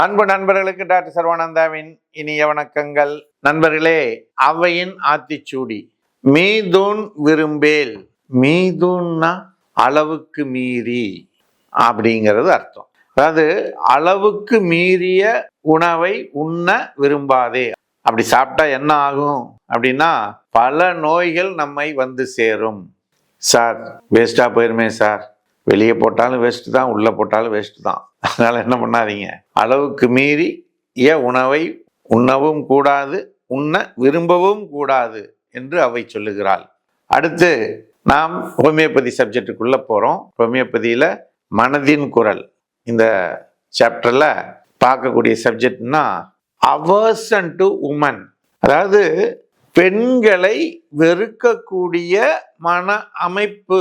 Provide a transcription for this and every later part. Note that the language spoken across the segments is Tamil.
அன்பு நண்பர்களுக்கு டாக்டர் சர்வானந்தாவின் இனிய வணக்கங்கள். நண்பர்களே அவையின் ஆத்திச்சூடி. மீதூன் விரும்பேல் மீதூன்னா அளவுக்கு மீறி அப்படிங்கிறது அர்த்தம். அதாவது அளவுக்கு மீறிய உணவை உண்ண விரும்பாதே. அப்படி சாப்பிட்டா என்ன ஆகும்? அப்படின்னா பல நோய்கள் நம்மை வந்து சேரும். சார் வேஸ்டா போயிருமே சார். வெளியே போட்டாலும் வேஸ்ட்டு தான் உள்ளே போட்டாலும் வேஸ்ட்டு தான். அதனால் என்ன பண்ணாதீங்க. அளவுக்கு மீறி ஏ உணவை உண்ணவும் கூடாது உண்ண விரும்பவும் கூடாது என்று அவை சொல்லுகிறாள். அடுத்து நாம் ஹோமியோபதி சப்ஜெக்டுக்குள்ளே போகிறோம் ஹோமியோபதியில் மனதின் குரல். இந்த சாப்டரில் பார்க்கக்கூடிய சப்ஜெக்ட்னா அவர்சன் டு உமன் அதாவது பெண்களை வெறுக்கக்கூடிய மன அமைப்பு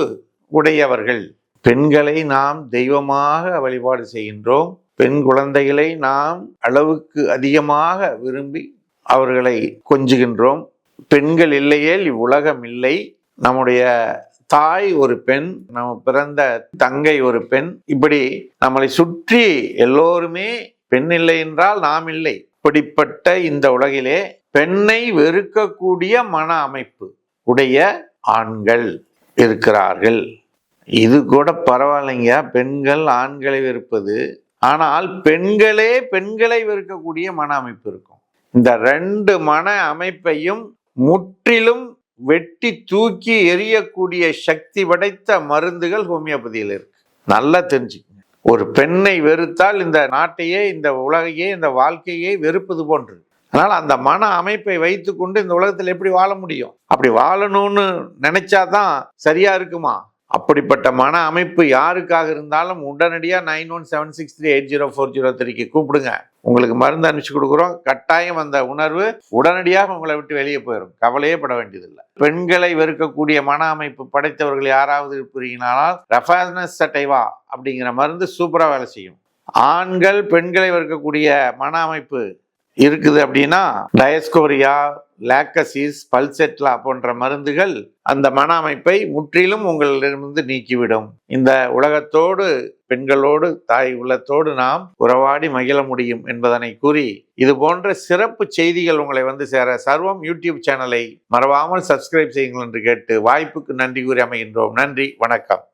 உடையவர்கள். பெண்களை நாம் தெய்வமாக வழிபாடு செய்கின்றோம். பெண் குழந்தைகளை நாம் அளவுக்கு அதிகமாக விரும்பி அவர்களை கொஞ்சுகின்றோம். பெண்கள் இல்லையேல் இவ்வுலகம் இல்லை. நம்முடைய தாய் ஒரு பெண் நம்ம பிறந்த தங்கை ஒரு பெண். இப்படி நம்மளை சுற்றி எல்லோருமே பெண் இல்லை என்றால் நாம் இல்லை. இப்படிப்பட்ட இந்த உலகிலே பெண்ணை வெறுக்கக்கூடிய மன அமைப்பு உடைய ஆண்கள் இருக்கிறார்கள். இது கூட பரவாயில்லைங்க. பெண்கள் ஆண்களை வெறுப்பது. ஆனால் பெண்களே பெண்களை வெறுக்கக்கூடிய மன அமைப்பு இருக்கும். இந்த ரெண்டு மன அமைப்பையும் முற்றிலும் வெட்டி தூக்கி எரியக்கூடிய சக்தி படைத்த மருந்துகள் ஹோமியோபதியில் இருக்கு. நல்லா தெரிஞ்சுக்கங்க. ஒரு பெண்ணை வெறுத்தால் இந்த நாட்டையே இந்த உலகையே இந்த வாழ்க்கையே வெறுப்பது போன்று. அதனால் அந்த மன அமைப்பை வைத்துக்கொண்டு இந்த உலகத்தில் எப்படி வாழ முடியும்? அப்படி வாழணும்னு நினைச்சாதான் சரியா இருக்குமா? அப்படிப்பட்ட மன அமைப்பு யாருக்காக இருந்தாலும் உடனடியாக nine one seven six three eight zero four zero த்ரீக்கு கூப்பிடுங்க. உங்களுக்கு மருந்து அனுப்பிச்சு கொடுக்குறோம். கட்டாயம் அந்த உணர்வு உடனடியாக உங்களை விட்டு வெளியே போயிடும் கவலையே பட வேண்டியதில்லை. பெண்களை வெறுக்கக்கூடிய மன அமைப்பு படைத்தவர்கள் யாராவது இருப்பீங்கனால் ரெஃபானஸ் சட்டைவா? அப்படிங்கிற மருந்து சூப்பராக வேலை செய்யும். ஆண்கள் பெண்களை வெறுக்கக்கூடிய மன அமைப்பு இருக்குது அப்படின்னா டயஸ்கோரியா லேக்கசிஸ் பல்செட்லா போன்ற மருந்துகள் அந்த மன அமைப்பை முற்றிலும் உங்களிடமிருந்து நீக்கிவிடும். இந்த உலகத்தோடு பெண்களோடு தாய் உள்ளத்தோடு நாம் உறவாடி மகிழ முடியும் என்பதனை கூறி இது போன்ற சிறப்பு செய்திகள் உங்களை வந்து சேர சர்வம் யூடியூப் சேனலை மறவாமல் சப்ஸ்கிரைப் செய்யுங்கள் என்று கேட்டு வாய்ப்புக்கு நன்றி கூறி அமைகின்றோம். நன்றி வணக்கம்.